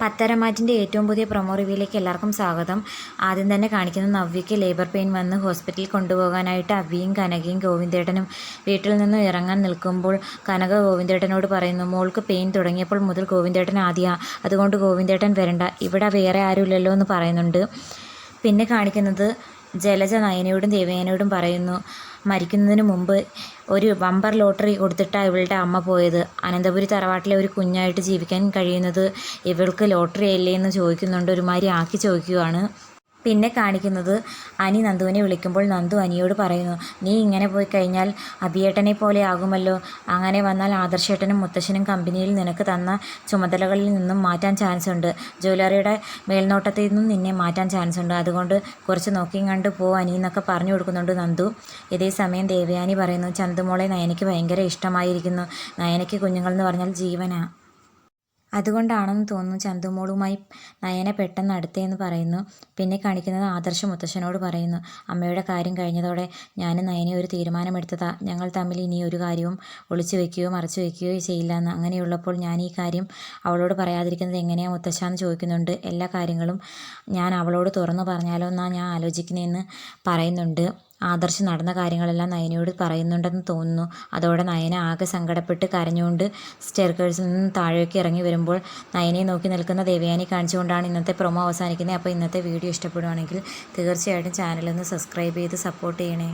പത്തരമാറ്റിന്റെ ഏറ്റവും പുതിയ പ്രൊമോ റിവ്യൂയിലേക്ക് എല്ലാവർക്കും സ്വാഗതം. ആദ്യം തന്നെ കാണിക്കുന്ന നവ്യയ്ക്ക് ലേബർ പെയിൻ വന്ന് ഹോസ്പിറ്റലിൽ കൊണ്ടുപോകാനായിട്ട് അവിയും കനകയും ഗോവിന്ദേട്ടനും വീട്ടിൽ നിന്ന് ഇറങ്ങാൻ നിൽക്കുമ്പോൾ കനക ഗോവിന്ദേട്ടനോട് പറയുന്നു മോൾക്ക് പെയിൻ തുടങ്ങിയപ്പോൾ മുതൽ ഗോവിന്ദേട്ടൻ ആദ്യ അതുകൊണ്ട് ഗോവിന്ദേട്ടൻ വരണ്ട ഇവിടെ വേറെ ആരുമില്ലല്ലോ എന്ന് പറയുന്നുണ്ട്. പിന്നെ കാണിക്കുന്നത് ജലജ നയനയോടും ദേവയാനയോടും പറയുന്നു മരിക്കുന്നതിന് മുമ്പ് ഒരു ബമ്പർ ലോട്ടറി കൊടുത്തിട്ടാണ് ഇവളുടെ അമ്മ പോയത്. അനന്തപുരി തറവാട്ടിലെ ഒരു കുഞ്ഞായിട്ട് ജീവിക്കാൻ കഴിയുന്നത് ഇവൾക്ക് ലോട്ടറി അല്ലേ എന്ന് ചോദിക്കുന്നുണ്ട്. ഒരുമാതിരി ആക്കി ചോദിക്കുകയാണ് പിന്നെ കാണിക്കുന്നത് അനി നന്ദുവിനെ വിളിക്കുമ്പോൾ നന്ദു അനിയോട് പറയുന്നു നീ ഇങ്ങനെ പോയി കഴിഞ്ഞാൽ അഭിയേട്ടനെ പോലെ ആകുമല്ലോ. അങ്ങനെ വന്നാൽ ആദർശേട്ടനും മുത്തശ്ശനും കമ്പനിയിൽ നിനക്ക് തന്ന ചുമതലകളിൽ നിന്നും മാറ്റാൻ ചാൻസ് ഉണ്ട്. ജ്വല്ലറിയുടെ മേൽനോട്ടത്തിൽ നിന്നും നിന്നെ മാറ്റാൻ ചാൻസ് ഉണ്ട്. അതുകൊണ്ട് കുറച്ച് നോക്കിയും കണ്ട് പോ അനി എന്നൊക്കെ പറഞ്ഞു കൊടുക്കുന്നുണ്ട് നന്ദു. ഇതേ സമയം ദേവയാനി പറയുന്നു ചന്തുമോളെ നയനയ്ക്ക് ഭയങ്കര ഇഷ്ടമായിരിക്കുന്നു. നയനയ്ക്ക് കുഞ്ഞുങ്ങളെന്ന് പറഞ്ഞാൽ ജീവനാ. അതുകൊണ്ടാണെന്ന് തോന്നുന്നു ചന്തുമോളുമായി നയന പെട്ടെന്ന് അടുത്തേന്ന് പറയുന്നു. പിന്നെ കാണിക്കുന്നത് ആദർശ മുത്തശ്ശനോട് പറയുന്നു. അമ്മയുടെ കാര്യം കഴിഞ്ഞതോടെ ഞാനും നയനെ ഒരു തീരുമാനമെടുത്തതാ. ഞങ്ങൾ തമ്മിൽ ഇനി ഒരു കാര്യവും ഒളിച്ചു വെക്കുകയോ മറച്ചു വെക്കുകയോ ചെയ്യില്ല എന്ന് അങ്ങനെയുള്ളപ്പോൾ ഞാൻ ഈ കാര്യം അവളോട് പറയാതിരിക്കുന്നത് എങ്ങനെയാണ് മുത്തശ്ശ എന്ന് ചോദിക്കുന്നുണ്ട്. എല്ലാ കാര്യങ്ങളും ഞാൻ അവളോട് തുറന്നു പറഞ്ഞാലോ എന്നാണ് ഞാൻ ആലോചിക്കുന്നതെന്ന് പറയുന്നുണ്ട്. ആദർശ് നടന്ന കാര്യങ്ങളെല്ലാം നയനയോട് പറയുന്നുണ്ടെന്ന് തോന്നുന്നു. അതോടെ നയന ആകെ സങ്കടപ്പെട്ട് കരഞ്ഞുകൊണ്ട് സ്റ്റെയർക്കേഴ്സിൽ നിന്ന് താഴേക്ക് ഇറങ്ങി വരുമ്പോൾ നയനയെ നോക്കി നിൽക്കുന്ന ദേവയാനി കാണിച്ചുകൊണ്ടാണ് ഇന്നത്തെ പ്രൊമോ അവസാനിക്കുന്നത്. അപ്പോൾ ഇന്നത്തെ വീഡിയോ ഇഷ്ടപ്പെടുവാണെങ്കിൽ തീർച്ചയായിട്ടും ചാനലൊന്ന് സബ്സ്ക്രൈബ് ചെയ്ത് സപ്പോർട്ട് ചെയ്യണേ.